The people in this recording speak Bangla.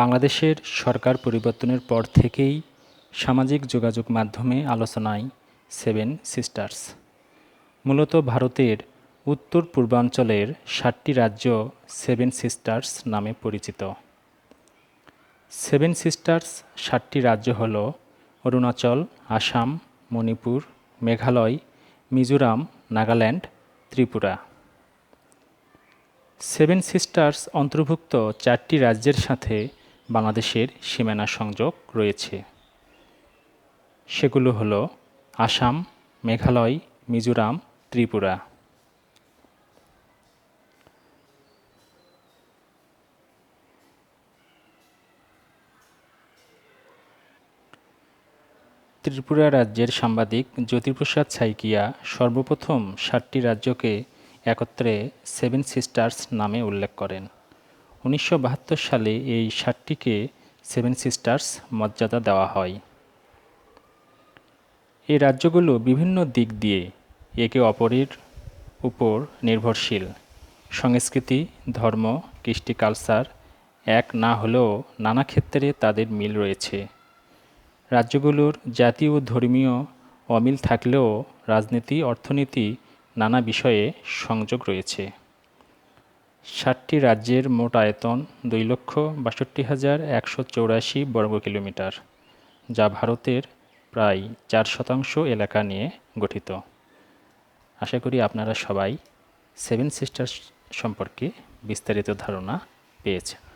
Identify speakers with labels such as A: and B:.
A: বাংলাদেশের সরকার পরিবর্তনের পর থেকেই সামাজিক যোগাযোগ মাধ্যমে আলোচনায় সেভেন সিস্টার্স। মূলত ভারতের উত্তর পূর্বাঞ্চলের সাতটি রাজ্য সেভেন সিস্টার্স নামে পরিচিত। সেভেন সিস্টার্স সাতটি রাজ্য হল অরুণাচল, আসাম, মণিপুর, মেঘালয়, মিজোরাম, নাগাল্যান্ড, ত্রিপুরা। সেভেন সিস্টার্স অন্তর্ভুক্ত চারটি রাজ্যের সাথে বাংলাদেশের সীমানা সংযোগ রয়েছে। সেগুলো হলো আসাম, মেঘালয়, মিজোরাম, ত্রিপুরা। ত্রিপুরা রাজ্যের সাংবাদিক জ্যোতিপ্রসাদ সাইকিয়া সর্বপ্রথম সাতটি রাজ্যকে একত্রে সেভেন সিস্টার্স নামে উল্লেখ করেন। উনিশশো বাহাত্তর সালে এই সাতটিকে সেভেন সিস্টার্স মর্যাদা দেওয়া হয়। এই রাজ্যগুলো বিভিন্ন দিক দিয়ে একে অপরের উপর নির্ভরশীল। সংস্কৃতি, ধর্ম, কৃষ্টি কালচার এক না হলেও নানা ক্ষেত্রে তাদের মিল রয়েছে। রাজ্যগুলোর জাতীয় ও ধর্মীয় অমিল থাকলেও রাজনীতি, অর্থনীতি নানা বিষয়ে সংযোগ রয়েছে। ষাটটি রাজ্যের মোট আয়তন দুই লক্ষ বাষট্টি হাজার একশো চৌরাশি বর্গ কিলোমিটার, যা ভারতের প্রায় চার শতাংশ এলাকা নিয়ে গঠিত। আশা করি আপনারা সবাই সেভেন সিস্টার্স সম্পর্কে বিস্তারিত ধারণা পেয়েছেন।